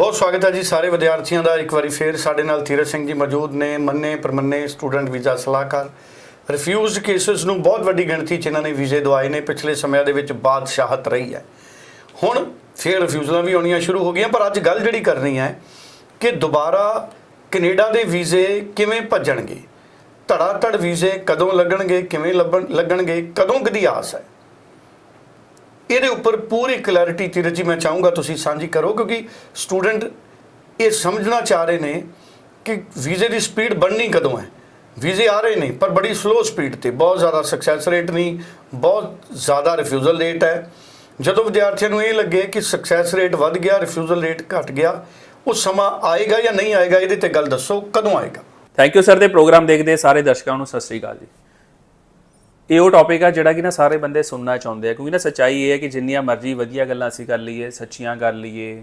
ਬਹੁਤ ਸਵਾਗਤ ਹੈ ਜੀ ਸਾਰੇ ਵਿਦਿਆਰਥੀਆਂ ਦਾ। ਇੱਕ ਵਾਰੀ ਫੇਰ ਸਾਡੇ ਨਾਲ ਧੀਰਜ ਸਿੰਘ ਜੀ ਮੌਜੂਦ ਨੇ, ਮੰਨੇ ਪਰਮੰਨੇ, ਸਟੂਡੈਂਟ ਵੀਜ਼ਾ ਸਲਾਹਕਾਰ। ਰਿਫਿਊਜ਼ਡ ਕੇਸਸ ਨੂੰ ਬਹੁਤ ਵੱਡੀ ਗਿਣਤੀ 'ਚ ਇਹਨਾਂ ਨੇ ਵੀਜ਼ੇ ਦਵਾਏ ਨੇ, ਪਿਛਲੇ ਸਮਿਆਂ ਦੇ ਵਿੱਚ ਬਾਦਸ਼ਾਹਤ ਰਹੀ ਹੈ। ਹੁਣ ਫੇਰ ਰਿਫਿਊਜ਼ਲਾਂ ਵੀ ਆਉਣੀਆਂ ਸ਼ੁਰੂ ਹੋ ਗਈਆਂ, ਪਰ ਅੱਜ ਗੱਲ ਜਿਹੜੀ ਕਰਨੀ ਹੈ ਕਿ ਦੁਬਾਰਾ ਕੈਨੇਡਾ ਦੇ ਵੀਜ਼ੇ ਕਿਵੇਂ ਭੱਜਣਗੇ? ਧੜਾ ਧੜ ਵੀਜ਼ੇ ਕਦੋਂ ਲੱਗਣਗੇ, ਕਿਵੇਂ ਲੱਭਣ ਲੱਗਣਗੇ? ਕਦੋਂ ਕਦੀ ਆਸ ਹੈ? ਇਹਦੇ ਉੱਪਰ ਪੂਰੀ ਕਲੈਰਿਟੀ ਤੀਰਜ ਜੀ ਮੈਂ ਚਾਹੂੰਗਾ ਤੁਸੀਂ ਸਾਂਝੀ ਕਰੋ, ਕਿਉਂਕਿ ਸਟੂਡੈਂਟ ਇਹ ਸਮਝਣਾ ਚਾਹ ਰਹੇ ਨੇ ਕਿ ਵੀਜ਼ੇ ਦੀ ਸਪੀਡ ਬਣਨੀ ਕਦੋਂ ਹੈ। ਵੀਜ਼ੇ ਆ ਰਹੇ ਨੇ, ਪਰ ਬੜੀ ਸਲੋ ਸਪੀਡ ਤੇ, ਬਹੁਤ ਜ਼ਿਆਦਾ ਸਕਸੈਸ ਰੇਟ ਨਹੀਂ, ਬਹੁਤ ਜ਼ਿਆਦਾ ਰਿਫਿਊਜ਼ਲ ਰੇਟ ਹੈ। ਜਦੋਂ ਵਿਦਿਆਰਥੀਆਂ ਨੂੰ ਇਹ ਲੱਗੇ ਕਿ ਸਕਸੈਸ ਰੇਟ ਵੱਧ ਗਿਆ ਰਿਫਿਊਜ਼ਲ ਰੇਟ ਘਟ ਗਿਆ, ਉਹ ਸਮਾਂ ਆਏਗਾ ਜਾਂ ਨਹੀਂ ਆਏਗਾ, ਇਹਦੇ ਤੇ ਗੱਲ ਦੱਸੋ, ਕਦੋਂ ਆਏਗਾ? ਥੈਂਕ ਯੂ ਸਰ ਦੇ ਪ੍ਰੋਗਰਾਮ ਦੇਖਦੇ ਸਾਰੇ ਦਰਸ਼ਕਾਂ ਨੂੰ, ਸਤਿ ਸ੍ਰੀ ਅਕਾਲ ਜੀ। ਇਹ ਉਹ ਟੌਪਿਕ ਆ ਜਿਹੜਾ ਕਿ ਨਾ ਸਾਰੇ ਬੰਦੇ ਸੁਣਨਾ ਚਾਹੁੰਦੇ ਆ, ਕਿਉਂਕਿ ਨਾ ਸੱਚਾਈ ਇਹ ਹੈ ਕਿ ਜਿੰਨੀਆਂ ਮਰਜ਼ੀ ਵਧੀਆ ਗੱਲਾਂ ਅਸੀਂ ਕਰ ਲਈਏ, ਸੱਚੀਆਂ ਕਰ ਲਈਏ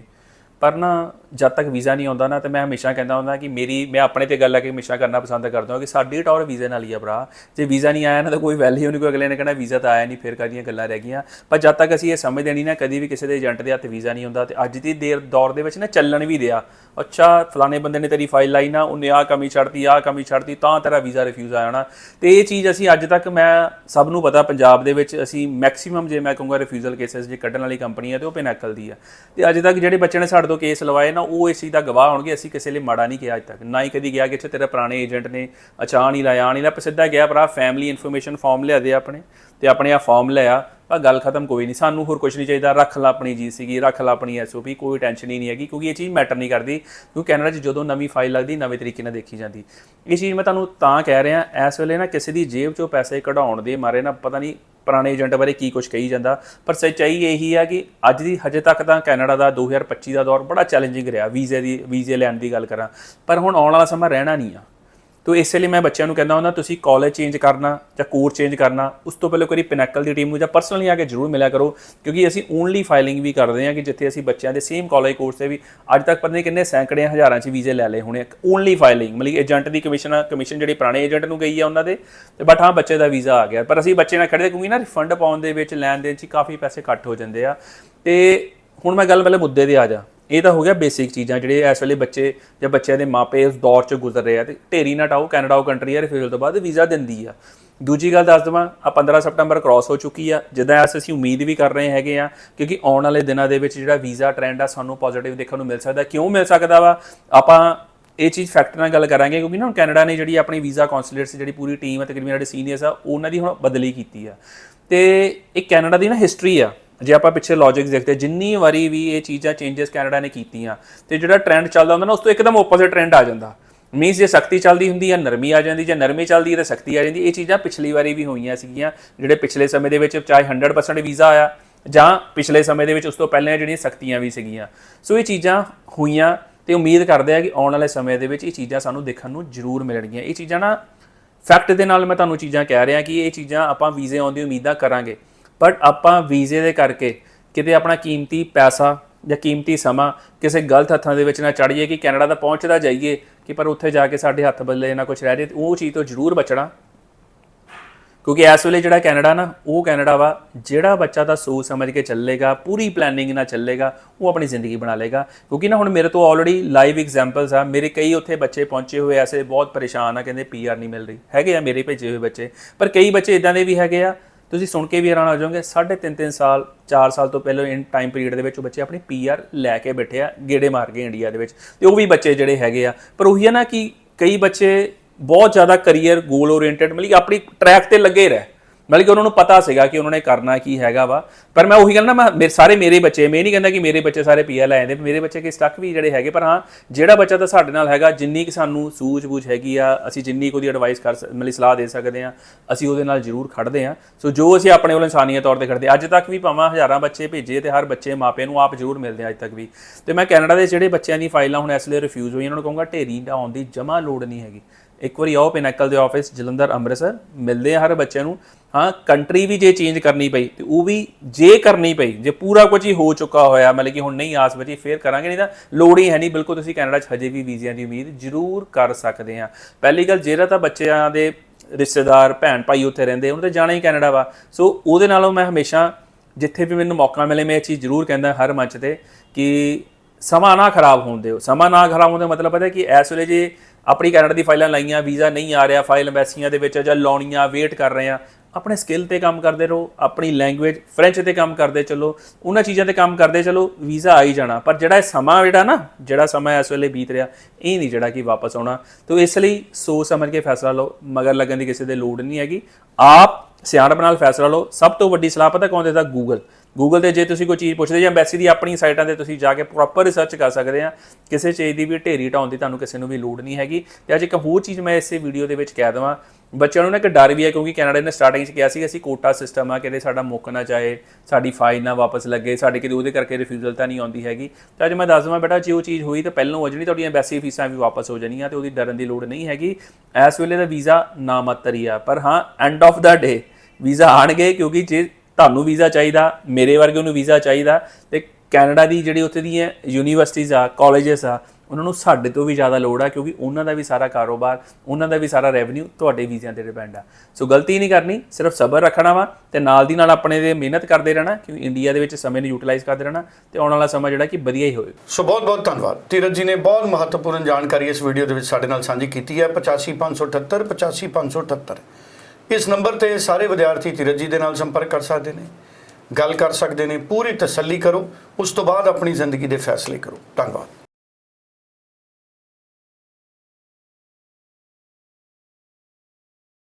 ਪਰ ਨਾ ਜਦ ਤੱਕ ਵੀਜ਼ਾ ਨਹੀਂ ਆਉਂਦਾ ਨਾ ਤੇ ਮੈਂ ਹਮੇਸ਼ਾ ਕਹਿੰਦਾ ਹੁੰਦਾ ਕਿ ਮੇਰੀ, ਮੈਂ ਆਪਣੇ ਤੇ ਗੱਲ ਆ ਕਿ ਹਮੇਸ਼ਾ ਕਰਨਾ ਪਸੰਦ ਕਰਦਾ ਹਾਂ ਕਿ ਸਾਡੀ ਟੌਰ ਵੀਜ਼ੇ ਨਾਲ ਹੀ ਆ ਭਰਾ। ਜੇ ਵੀਜ਼ਾ ਨਹੀਂ ਆਇਆ ਨਾ ਤਾਂ ਕੋਈ ਵੈਲਿਊ ਨਹੀਂ, ਕੋਈ ਅਗਲੇ ਨੇ ਕਹਿਣਾ ਵੀਜ਼ਾ ਤਾਂ ਆਇਆ ਨਹੀਂ, ਫਿਰ ਕਾਦੀਆਂ ਗੱਲਾਂ ਰਹਿ ਗਈਆਂ। ਪਰ ਜਦ ਤੱਕ ਅਸੀਂ ਇਹ ਸਮਝਦੇ ਨਹੀਂ ਨਾ, ਕਦੀ ਵੀ ਕਿਸੇ ਦੇ ਏਜੰਟ ਦੇ ਹੱਥ ਵੀਜ਼ਾ ਨਹੀਂ ਹੁੰਦਾ ਤੇ ਅੱਜ ਦੀ ਦੇਰ ਦੌਰ ਦੇ ਵਿੱਚ ਨਾ ਚੱਲਣ ਵੀ ਦਿਆ। ਅੱਛਾ, ਫਲਾਣੇ ਬੰਦੇ ਨੇ ਤੇਰੀ ਫਾਈਲ ਲਾਈ ਨਾ, ਉਹਨੇ ਆਹ ਕਮੀ ਛੱਡਤੀ, ਆਹ ਕਮੀ ਛੱਡਤੀ, ਤਾਂ ਤੇਰਾ ਵੀਜ਼ਾ ਰਿਫਿਊਜ਼ ਆਇਆ ਹੋਣਾ। ਤੇ ਇਹ ਚੀਜ਼ ਅਸੀਂ ਅੱਜ ਤੱਕ ਮੈਂ ਸਭ ਨੂੰ ਪਤਾ, ਪੰਜਾਬ ਦੇ ਵਿੱਚ ਅਸੀਂ ਮੈਕਸਿਮਮ ਜੇ ਮੈਂ ਕਹੂੰਗਾ ਰਿਫਿਊਜ਼ਲ ਕੇਸਸ ਜੇ ਕੱਢਣ ਵਾਲੀ ਕੰਪਨੀ ਹੈ ਤੇ ਉਹ ਪਿਨੈਕਲ ਦੀ ਆ। ਤੇ ਅੱਜ ਤੱਕ ਜਿਹੜੇ ਬੱਚੇ ਨੇ ਸਾਡੇ ਤੋਂ ਕੇਸ ਲਵਾਏ ਨਾ, ਉਹ ਇਸ ਚੀਜ਼ ਦਾ ਗਵਾਹ ਹੋਣਗੇ, ਅਸੀਂ ਕਿਸੇ ਲਈ ਮਾੜਾ ਨਹੀਂ ਕਿਹਾ ਅੱਜ ਤੱਕ। ਨਾ ਹੀ ਕਦੀ ਗਿਆ ਕਿ ਇੱਥੇ ਤੇਰਾ ਪੁਰਾਣੇ ਏਜੰਟ ਨੇ ਅਚਾਨ ਹੀ ਲਾਇਆ ਨਹੀਂ ਲਾ ਸਿੱਧਾ ਗਿਆ ਭਰਾ ਫੈਮਿਲੀ ਇਨਫੋਰਮੇਸ਼ਨ ਫਾਰਮ ਲਿਆ ਦੇ ਆਪਣੇ, ਤੇ ਆਪਣੇ ਆ ਫਾਰਮ ਲਿਆ ਆ ਗੱਲ ਖਤਮ ਕੋਈ ਨਹੀਂ। ਸਾਨੂੰ ਹੋਰ ਕੁਝ ਨਹੀਂ ਚਾਹੀਦਾ। ਰੱਖ ਲਾ ਆਪਣੀ ਜੀ ਸੀਗੀ, ਰੱਖ ਲਾ ਆਪਣੀ ਐਸਓਪੀ ਕੋਈ ਟੈਨਸ਼ਨ ਹੀ ਨਹੀਂ ਹੈਗੀ ਕਿਉਂਕਿ ਇਹ ਚੀਜ਼ ਮੈਟਰ ਨਹੀਂ ਕਰਦੀ। ਕਿਉਂਕਿ ਕੈਨੇਡਾ 'ਚ ਜਦੋਂ ਨਵੀਂ ਫਾਈਲ ਲੱਗਦੀ, ਨਵੇਂ ਤਰੀਕੇ ਨਾਲ ਦੇਖੀ ਜਾਂਦੀ। ਇਹ ਚੀਜ਼ ਮੈਂ ਤੁਹਾਨੂੰ ਤਾਂ ਕਹਿ ਰਿਹਾ, ਇਸ ਵੇਲੇ ਨਾ ਕਿਸੇ ਦੀ ਜੇਬ 'ਚੋਂ ਪੈਸੇ ਕਢਾਉਣ ਦੇ ਮਾਰੇ ਨਾ ਪਤਾ ਨਹੀਂ ਪੁਰਾਣੇ ਏਜੰਟ ਬਾਰੇ ਕੀ ਕੁਝ ਕਹੀ ਜਾਂਦਾ। ਪਰ ਸੱਚਾਈ ਇਹੀ ਆ ਕਿ ਅੱਜ ਦੀ, ਹਜੇ ਤੱਕ ਤਾਂ ਕੈਨੇਡਾ ਦਾ 2025 ਦਾ ਦੌਰ ਬੜਾ ਚੈਲੰਜਿੰਗ ਰਿਹਾ, ਵੀਜ਼ੇ ਦੀ, ਵੀਜ਼ੇ ਲੈਣ ਦੀ ਗੱਲ ਕਰਾਂ। ਪਰ ਹੁਣ ਆਉਣ ਵਾਲਾ ਸਮਾਂ ਰਹਿਣਾ ਨਹੀਂ ਆ। ਤੋ ਇਸੇ ਲਈ ਮੈਂ ਬੱਚਿਆਂ ਨੂੰ ਕਹਿੰਦਾ ਹੁੰਦਾ, ਤੁਸੀਂ ਕਾਲਜ ਚੇਂਜ ਕਰਨਾ ਜਾਂ ਕੋਰਸ ਚੇਂਜ ਕਰਨਾ, ਉਸ ਤੋਂ ਪਹਿਲਾਂ ਕੋਈ ਪਿਨੈਕਲ ਦੀ ਟੀਮ ਨੂੰ ਜਾਂ ਪਰਸਨਲੀ ਆ ਕੇ ਜ਼ਰੂਰ ਮਿਲਿਆ ਕਰੋ, ਕਿਉਂਕਿ ਅਸੀਂ ਓਨਲੀ ਫਾਈਲਿੰਗ ਵੀ ਕਰਦੇ ਹਾਂ ਕਿ ਜਿੱਥੇ ਅਸੀਂ ਬੱਚਿਆਂ ਦੇ ਸੇਮ ਕਾਲਜ ਕੋਰਸ ਤੇ ਵੀ ਅੱਜ ਤੱਕ ਪਤਾ ਨਹੀਂ ਕਿੰਨੇ ਸੈਂਕੜੇ ਹਜ਼ਾਰਾਂ ਚ ਵੀਜ਼ੇ ਲੈ ਲਏ ਹੋਣੇ ਓਨਲੀ ਫਾਈਲਿੰਗ ਮਤਲਬ ਏਜੰਟ ਦੀ ਕਮਿਸ਼ਨ ਕਮਿਸ਼ਨ ਜਿਹੜੀ ਪੁਰਾਣੇ ਏਜੰਟ ਨੂੰ ਗਈ ਆ ਉਹਨਾਂ ਦੇ, ਤੇ ਬਟ ਹਾਂ ਬੱਚੇ ਦਾ ਵੀਜ਼ਾ ਆ ਗਿਆ, ਪਰ ਅਸੀਂ ਬੱਚੇ ਨਾਲ ਖੜੇ ਕਿਉਂਕਿ ਨਾ ਰਿਫੰਡ ਪਾਉਣ ਦੇ ਵਿੱਚ ਲੈਣ ਦੇਣ ਚ ਕਾਫੀ ਪੈਸੇ ਕੱਟ ਹੋ ਜਾਂਦੇ ਆ, ਤੇ ਹੁਣ ਮੈਂ ਗੱਲ ਪਹਿਲੇ ਮੁੱਦੇ ਤੇ ਆ ਜਾ। ਇਹ ਤਾਂ ਹੋ ਗਿਆ ਬੇਸਿਕ ਚੀਜ਼ਾਂ ਜਿਹੜੇ ਇਸ ਵੇਲੇ ਬੱਚੇ ਜਾਂ ਬੱਚਿਆਂ ਦੇ ਮਾਪੇ ਉਸ ਦੌਰ 'ਚ ਗੁਜ਼ਰ ਰਹੇ ਆ ਤੇ ਢੇਰੀ ਨਾ ਟਾਓ, ਕੈਨੇਡਾ ਉਹ ਕੰਟਰੀ ਆ ਰਿਫਿਊਜ਼ਲ ਤੋਂ ਬਾਅਦ ਵੀਜ਼ਾ ਦਿੰਦੀ ਆ। ਦੂਜੀ ਗੱਲ ਦੱਸ ਦਵਾਂ ਆ 15 ਸਪਟੰਬਰ ਕ੍ਰਾਸ ਹੋ ਚੁੱਕੀ ਆ। ਜਿੱਦਾਂ ਐਸ ਅਸੀਂ ਉਮੀਦ ਵੀ ਕਰ ਰਹੇ ਹੈਗੇ ਆ ਕਿਉਂਕਿ ਆਉਣ ਵਾਲੇ ਦਿਨਾਂ ਦੇ ਵਿੱਚ ਜਿਹੜਾ ਵੀਜ਼ਾ ਟ੍ਰੈਂਡ ਆ, ਸਾਨੂੰ ਪੋਜ਼ਿਟਿਵ ਦੇਖਣ ਨੂੰ ਮਿਲ ਸਕਦਾ। ਕਿਉਂ ਮਿਲ ਸਕਦਾ ਵਾ? ਆਪਾਂ ਇਹ ਚੀਜ਼ ਫੈਕਟਰ ਨਾਲ ਗੱਲ ਕਰਾਂਗੇ ਕਿਉਂਕਿ ਨਾ ਹੁਣ ਕੈਨੇਡਾ ਨੇ ਜਿਹੜੀ ਆਪਣੀ ਵੀਜ਼ਾ ਕੌਂਸੂਲੇਟਸ ਜਿਹੜੀ ਪੂਰੀ ਟੀਮ ਹੈ ਤਕਰੀਬਨ ਜਿਹੜੇ ਸੀਨੀਅਰਸ ਆ, ਉਹਨਾਂ ਦੀ ਹੁਣ ਬਦਲੀ ਕੀਤੀ ਆ। ਤੇ ਇਹ ਕੈਨੇਡਾ ਦੀ ਨਾ ਹਿਸਟਰੀ ਆ। ਜੇ ਆਪਾਂ ਪਿੱਛੇ ਲੌਜਿਕਸ ਦੇਖਦੇ, ਜਿੰਨੀ ਵਾਰੀ ਵੀ ਇਹ ਚੀਜ਼ਾਂ ਚੇਂਜਸ ਕੈਨੇਡਾ ਨੇ ਕੀਤੀਆਂ ਤੇ ਜਿਹੜਾ ਟ੍ਰੈਂਡ ਚੱਲਦਾ ਹੁੰਦਾ ਨਾ, ਉਸ ਤੋਂ ਇੱਕਦਮ ਆਪੋਜ਼ਿਟ ਟ੍ਰੈਂਡ ਆ ਜਾਂਦਾ। ਮੀਨਸ ਜੇ ਸਖਤੀ ਚੱਲਦੀ ਹੁੰਦੀ ਹੈ ਨਰਮੀ ਆ ਜਾਂਦੀ, ਜਾਂ ਨਰਮੀ ਚੱਲਦੀ ਹੈ ਤਾਂ ਸਖਤੀ ਆ ਜਾਂਦੀ। ਇਹ ਚੀਜ਼ਾਂ ਪਿਛਲੀ ਵਾਰੀ ਵੀ ਹੋਈਆਂ ਸੀਗੀਆਂ, ਜਿਹੜੇ ਪਿਛਲੇ ਸਮੇਂ ਦੇ ਵਿੱਚ ਚਾਹੇ 100% ਵੀਜ਼ਾ ਆਇਆ ਜਾਂ ਪਿਛਲੇ ਸਮੇਂ ਦੇ ਵਿੱਚ ਉਸ ਤੋਂ ਪਹਿਲਾਂ ਜਿਹੜੀਆਂ ਸਖਤੀਆਂ ਵੀ ਸੀਗੀਆਂ। ਸੋ ਇਹ ਚੀਜ਼ਾਂ ਹੋਈਆਂ ਤੇ ਉਮੀਦ ਕਰਦੇ ਆ ਕਿ ਆਉਣ ਵਾਲੇ ਸਮੇਂ ਦੇ ਵਿੱਚ ਇਹ ਚੀਜ਼ਾਂ ਸਾਨੂੰ ਦੇਖਣ ਨੂੰ ਜ਼ਰੂਰ ਮਿਲਣਗੀਆਂ। ਇਹ ਚੀਜ਼ਾਂ ਨਾ ਫੈਕਟ ਦੇ ਨਾਲ ਮੈਂ ਤੁਹਾਨੂੰ ਚੀਜ਼ਾਂ ਕਹਿ ਰਿਹਾ ਕਿ ਇਹ ਚੀਜ਼ਾਂ ਆਪਾਂ ਵੀਜ਼ੇ ਆਉਣ ਦੀ ਉਮੀਦਾਂ ਕਰਾਂਗੇ। ਬਟ ਆਪਾਂ ਵੀਜ਼ੇ ਦੇ ਕਰਕੇ ਕਿਤੇ ਆਪਣਾ ਕੀਮਤੀ ਪੈਸਾ ਜਾਂ ਕੀਮਤੀ ਸਮਾਂ ਕਿਸੇ ਗਲਤ ਹੱਥਾਂ ਦੇ ਵਿੱਚ ਨਾ ਚੜ ਜਾਈਏ ਕਿ ਕੈਨੇਡਾ ਦਾ ਪਹੁੰਚਦਾ ਜਾਈਏ ਕਿ ਪਰ ਉੱਥੇ ਜਾ ਕੇ ਸਾਡੇ ਹੱਥ ਬਦਲੇ ਨਾ ਕੁਝ ਰਹਿ ਜੇ ਉਹ ਚੀਜ਼ ਤੋਂ ਜ਼ਰੂਰ ਬਚਣਾ। ਕਿਉਂਕਿ ਇਸ ਵੇਲੇ ਜਿਹੜਾ ਕੈਨੇਡਾ ਨਾ, ਉਹ ਕੈਨੇਡਾ ਵਾ, ਜਿਹੜਾ ਬੱਚਾ ਦਾ ਸੋਚ ਸਮਝ ਕੇ ਚੱਲੇਗਾ, ਪੂਰੀ ਪਲੈਨਿੰਗ ਨਾਲ ਚੱਲੇਗਾ, ਉਹ ਆਪਣੀ ਜ਼ਿੰਦਗੀ ਬਣਾ ਲੇਗਾ ਕਿਉਂਕਿ ਨਾ ਹੁਣ ਮੇਰੇ ਤੋਂ ਆਲਰੇਡੀ ਲਾਈਵ ਐਗਜ਼ਾਮਪਲਸ ਆ। ਮੇਰੇ ਕਈ ਉੱਥੇ ਬੱਚੇ ਪਹੁੰਚੇ ਹੋਏ ਐਸੇ ਬਹੁਤ ਪਰੇਸ਼ਾਨ ਆ, ਕਹਿੰਦੇ ਪੀਆਰ ਨਹੀਂ ਮਿਲ ਰਹੀ। ਹੈਗੇ ਆ ਮੇਰੇ ਭੇਜੇ ਹੋਏ ਬੱਚੇ। ਪਰ ਕਈ ਬੱਚੇ ਇਦਾਂ ਦੇ ਵੀ ਹੈਗੇ ਆ ਤੁਸੀਂ ਸੁਣ ਕੇ ਵੀ ਹੈਰਾਨ ਹੋ ਜਾਓਗੇ, ਸਾਢੇ ਤਿੰਨ ਤਿੰਨ ਸਾਲ 4 ਸਾਲ ਤੋਂ ਪਹਿਲਾਂ ਇਨ ਟਾਈਮ ਪੀਰੀਅਡ ਦੇ ਵਿੱਚ ਉਹ ਬੱਚੇ ਆਪਣੀ ਪੀਆਰ ਲੈ ਕੇ ਬੈਠੇ ਆ, ਗੇੜੇ ਮਾਰ ਕੇ ਇੰਡੀਆ ਦੇ ਵਿੱਚ। ਤੇ ਉਹ ਵੀ ਬੱਚੇ ਜਿਹੜੇ ਹੈਗੇ ਆ, ਪਰ ਉਹੀ ਹੈ ਨਾ ਕਿ ਕਈ ਬੱਚੇ ਬਹੁਤ ਜ਼ਿਆਦਾ ਕੈਰੀਅਰ ਗੋਲ ਓਰੀਐਂਟਡ ਮਤਲਬ ਕਿ ਆਪਣੀ ਟਰੈਕ ਤੇ ਲੱਗੇ ਰਹਿ। ਮਤਲਬ ਕਿ ਉਹਨਾਂ ਨੂੰ ਪਤਾ ਸੀਗਾ ਕਿ ਉਹਨਾਂ ਨੇ ਕਰਨਾ ਕੀ ਹੈਗਾ ਵਾ। ਪਰ ਮੈਂ ਉਹੀ ਗੱਲ ਨਾ, ਮੈਂ ਮੇਰੇ ਸਾਰੇ ਮੇਰੇ ਬੱਚੇ, ਮੈਂ ਨਹੀਂ ਕਹਿੰਦਾ ਕਿ ਮੇਰੇ ਬੱਚੇ ਸਾਰੇ ਪੀਆਰ ਲੈ ਜਾਂਦੇ ਮੇਰੇ ਬੱਚੇ ਕਿਸ ਤੱਕ ਵੀ ਜਿਹੜੇ ਹੈਗੇ, ਪਰ ਹਾਂ, ਜਿਹੜਾ ਬੱਚਾ ਤਾਂ ਸਾਡੇ ਨਾਲ ਹੈਗਾ, ਜਿੰਨੀ ਕਿ ਸਾਨੂੰ ਸੂਝ-ਬੂਝ ਹੈਗੀ ਆ, ਅਸੀਂ ਜਿੰਨੀ ਕੁ ਦੀ ਐਡਵਾਈਸ ਕਰ ਸ- ਮਤਲਬ ਸਲਾਹ ਦੇ ਸਕਦੇ ਆ ਅਸੀਂ ਉਹਦੇ ਨਾਲ ਜ਼ਰੂਰ ਖੜਦੇ ਆ ਸੋ ਜੋ ਅਸੀਂ ਆਪਣੇ ਵੱਲੋਂ ਇਨਸਾਨੀਅਤ ਤੌਰ ਤੇ ਖੜਦੇ ਅੱਜ ਤੱਕ ਵੀ ਭਾਵਾਂ ਹਜ਼ਾਰਾਂ ਬੱਚੇ ਭੇਜੇ ਤੇ ਹਰ ਬੱਚੇ ਮਾਪੇ ਨੂੰ ਆਪ ਜ਼ਰੂਰ ਮਿਲਦੇ ਆ ਅੱਜ ਤੱਕ ਵੀ। ਤੇ ਮੈਂ ਕੈਨੇਡਾ ਦੇ ਜਿਹੜੇ ਬੱਚਿਆਂ ਦੀ ਫਾਈਲਾਂ ਹੁਣ ਇਸ ਲਈ ਰਿਫਿਊਜ਼ ਹੋਈਆਂ, ਉਹਨਾਂ ਨੂੰ ਕਹੂੰਗਾ ਢੇਰੀ ਦਾ ਆਉਣ ਦੀ ਜਮਾ ਲੋੜ ਨਹੀਂ ਹੈਗੀ। ਇੱਕ ਵਾਰੀ ਆਓ ਪਿਨੈਕਲ ਦੇ ਆਫਿਸ, ਜਲੰਧਰ, ਅੰਮ੍ਰਿਤਸਰ, ਮਿਲਦੇ ਆ ਹਰ ਬੱਚੇ ਨੂੰ। ਹਾਂ ਕੰਟਰੀ ਵੀ ਜੇ ਚੇਂਜ ਕਰਨੀ ਪਈ, ਤੇ ਉਹ ਵੀ ਜੇ ਕਰਨੀ ਪਈ, ਜੇ ਪੂਰਾ ਕੁਝ ਹੀ ਹੋ ਚੁੱਕਾ ਹੋਇਆ, ਮਤਲਬ ਕਿ ਹੁਣ ਨਹੀਂ ਆਸ ਬਚੀ, ਫੇਰ ਕਰਾਂਗੇ ਨਹੀਂ ਤਾਂ ਲੋੜ ਹੀ ਹੈ ਨਹੀਂ। ਬਿਲਕੁਲ ਤੁਸੀਂ ਕੈਨੇਡਾ 'ਚ ਹਜੇ ਵੀ ਵੀਜ਼ਿਆਂ ਦੀ ਉਮੀਦ ਜ਼ਰੂਰ ਕਰ ਸਕਦੇ ਆ ਪਹਿਲੀ ਗੱਲ, ਜਿਹੜਾ ਤਾਂ ਬੱਚਿਆਂ ਦੇ ਰਿਸ਼ਤੇਦਾਰ, ਭੈਣ ਭਾਈ ਉੱਥੇ ਰਹਿੰਦੇ, ਉਹਨਾਂ ਤੇ ਜਾਣਾ ਹੀ ਕੈਨੇਡਾ ਵਾ। ਸੋ ਉਹਦੇ ਨਾਲੋਂ ਮੈਂ ਹਮੇਸ਼ਾ ਜਿੱਥੇ ਵੀ ਮੈਨੂੰ ਮੌਕਾ ਮਿਲੇ, ਮੈਂ ਇਹ ਚੀਜ਼ ਜ਼ਰੂਰ ਕਹਿੰਦਾ ਹਰ ਮੰਚ ਤੇ ਕਿ ਸਮਾਂ ਨਾ ਖਰਾਬ ਹੋਣ ਦਿਓ। ਸਮਾਂ ਨਾ ਖਰਾਬ ਹੋਣ ਦਾ ਮਤਲਬ ਪਤਾ ਕਿ, ਇਸ ਵੇਲੇ ਜੇ ਆਪਣੀ ਕੈਨੇਡਾ ਦੀ ਫਾਈਲਾਂ ਲਾਈਆਂ, ਵੀਜ਼ਾ ਨਹੀਂ ਆ ਰਿਹਾ, ਫਾਈਲ ਐਮਬੈਸੀਆਂ ਦੇ ਵਿੱਚ ਜਾਂ ਲਾਉਣੀਆਂ, ਵੇਟ ਕਰ ਰਹੇ ਆ ਆਪਣੇ ਸਕਿੱਲ ਤੇ ਕੰਮ ਕਰਦੇ ਰਹੋ, ਆਪਣੀ ਲੈਂਗੁਏਜ, ਫ੍ਰੈਂਚ ਤੇ ਕੰਮ ਕਰਦੇ ਚਲੋ, ਉਹਨਾਂ ਚੀਜ਼ਾਂ ਤੇ ਕੰਮ ਕਰਦੇ ਚਲੋ, ਵੀਜ਼ਾ ਆ ਹੀ ਜਾਣਾ। ਪਰ ਜਿਹੜਾ ਇਹ ਸਮਾਂ ਜਿਹੜਾ ਨਾ, ਜਿਹੜਾ ਸਮਾਂ ਇਸ ਵੇਲੇ ਬੀਤ ਰਿਹਾ, ਇਹ ਨਹੀਂ ਜਿਹੜਾ ਕਿ ਵਾਪਸ ਆਉਣਾ। ਤੋਂ ਇਸ ਲਈ ਸੋਚ ਸਮਝ ਕੇ ਫੈਸਲਾ ਲਓ, ਮਗਰ ਲੱਗਣ ਦੀ ਕਿਸੇ ਦੇ ਲੋੜ ਨਹੀਂ ਹੈਗੀ। ਆਪ ਸਿਆਣਪ ਨਾਲ ਫੈਸਲਾ ਲਓ। ਸਭ ਤੋਂ ਵੱਡੀ ਸਲਾਹ ਪਤਾ ਕੌਣ ਦਿੰਦਾ? ਗੂਗਲ ਗੂਗਲ ਤੇ ਜੇ ਤੁਸੀਂ ਕੋਈ ਚੀਜ਼ ਪੁੱਛਦੇ ਜਾਂ ਐਮਬੈਸੀ ਦੀ ਆਪਣੀ ਸਾਈਟਾਂ ਤੇ ਤੁਸੀਂ ਜਾ ਕੇ ਪ੍ਰੋਪਰ ਰਿਸਰਚ ਕਰ ਸਕਦੇ ਆ ਕਿਸੇ ਚੀਜ਼ ਦੀ ਵੀ ਢੇਰੀ ਢਾਉਣ ਦੀ ਤੁਹਾਨੂੰ ਕਿਸੇ ਨੂੰ ਵੀ ਲੋੜ ਨਹੀਂ ਹੈਗੀ। ਤੇ ਅੱਜ ਇੱਕ ਹੋਰ ਚੀਜ਼ ਮੈਂ ਇਸੇ ਵੀਡੀਓ ਦੇ ਵਿੱਚ ਕਹਿ ਦਵਾਂ। ਬੱਚਿਆਂ ਨੂੰ ਨਾ ਇੱਕ ਡਰ ਵੀ ਹੈ, ਕਿਉਂਕਿ ਕੈਨੇਡਾ ਨੇ ਸਟਾਰਟਿੰਗ 'ਚ ਕਿਹਾ ਸੀ ਅਸੀਂ ਕੋਟਾ ਸਿਸਟਮ ਆ, ਕਿਤੇ ਸਾਡਾ ਮੁੱਕ ਨਾ ਜਾਏ, ਸਾਡੀ ਫਾਈਲ ਨਾ ਵਾਪਸ ਲੱਗੇ, ਸਾਡੇ ਕਿਤੇ ਉਹਦੇ ਕਰਕੇ ਰਿਫਿਊਜ਼ਲ ਤਾਂ ਨਹੀਂ ਆਉਂਦੀ ਹੈਗੀ। ਤਾਂ ਅੱਜ ਮੈਂ ਦੱਸ ਦਵਾਂ, ਬੇਟਾ, ਜੇ ਉਹ ਚੀਜ਼ ਹੋਈ ਤਾਂ ਪਹਿਲਾਂ ਹੋ ਜਾਣੀ ਤੁਹਾਡੀਆਂ ਐਮਬੈਸੀ ਫੀਸਾਂ ਵੀ ਵਾਪਸ ਹੋ ਜਾਣੀਆਂ ਤੇ ਉਹਦੀ ਡਰਨ ਦੀ ਲੋੜ ਨਹੀਂ ਹੈਗੀ। ਇਸ ਵੇਲੇ ਦਾ ਵੀਜ਼ਾ ਨਾ ਮਾਤਰੀ ਆ, ਪਰ ਹਾਂ end of the day visa ਆਣਗੇ, ਕਿਉਂਕਿ ਜੇ ਤੁਹਾਨੂੰ ਵੀਜ਼ਾ ਚਾਹੀਦਾ, ਮੇਰੇ ਵਰਗੇ ਨੂੰ ਵੀਜ਼ਾ ਚਾਹੀਦਾ ਤੇ ਕੈਨੇਡਾ ਦੀ ਜਿਹੜੀ ਉੱਥੇ ਦੀਆਂ ਯੂਨੀਵਰਸਿਟੀਆਂ ਆ ਕਾਲਜਸ ਆ, ਉਹਨਾਂ ਨੂੰ ਸਾਡੇ ਤੋਂ ਵੀ ਜ਼ਿਆਦਾ ਲੋੜ ਆ ਕਿਉਂਕਿ ਉਹਨਾਂ ਦਾ ਵੀ ਸਾਰਾ ਕਾਰੋਬਾਰ, ਉਹਨਾਂ ਦਾ ਵੀ ਸਾਰਾ ਰੈਵਨਿਊ ਤੁਹਾਡੇ ਵੀਜ਼ਿਆਂ ਤੇ ਡਿਪੈਂਡ ਆ। ਸੋ ਗਲਤੀ ਨਹੀਂ ਕਰਨੀ, ਸਿਰਫ ਸਬਰ ਰੱਖਣਾ ਵਾ ਤੇ ਨਾਲ ਦੀ ਨਾਲ ਆਪਣੇ ਦੇ ਮਿਹਨਤ ਕਰਦੇ ਰਹਿਣਾ ਕਿਉਂਕਿ ਇੰਡੀਆ ਦੇ ਵਿੱਚ ਸਮੇਂ ਨੂੰ ਯੂਟਿਲਾਈਜ਼ ਕਰਦੇ ਰਹਿਣਾ ਤੇ ਆਉਣ ਵਾਲਾ ਸਮਾਂ ਜਿਹੜਾ ਕਿ ਵਧੀਆ ਹੀ ਹੋਵੇ। ਸੋ ਬਹੁਤ ਬਹੁਤ ਧੰਨਵਾਦ। ਧੀਰਜ ਜੀ ਨੇ ਬਹੁਤ ਮਹੱਤਵਪੂਰਨ ਜਾਣਕਾਰੀ ਇਸ ਵੀਡੀਓ ਦੇ ਵਿੱਚ ਸਾਡੇ ਨਾਲ ਸਾਂਝੀ ਕੀਤੀ ਹੈ। 85578 85578 ਇਸ ਨੰਬਰ ਤੇ ਸਾਰੇ ਵਿਦਿਆਰਥੀ ਧੀਰਜ ਜੀ ਦੇ ਨਾਲ ਸੰਪਰਕ ਕਰ ਸਕਦੇ ਨੇ, ਗੱਲ ਕਰ ਸਕਦੇ ਨੇ, ਪੂਰੀ ਤਸੱਲੀ ਕਰੋ, ਉਸ ਤੋਂ ਬਾਅਦ ਆਪਣੀ ਜ਼ਿੰਦਗੀ ਦੇ ਫੈਸਲੇ ਕਰੋ। ਧੰਨਵਾਦ।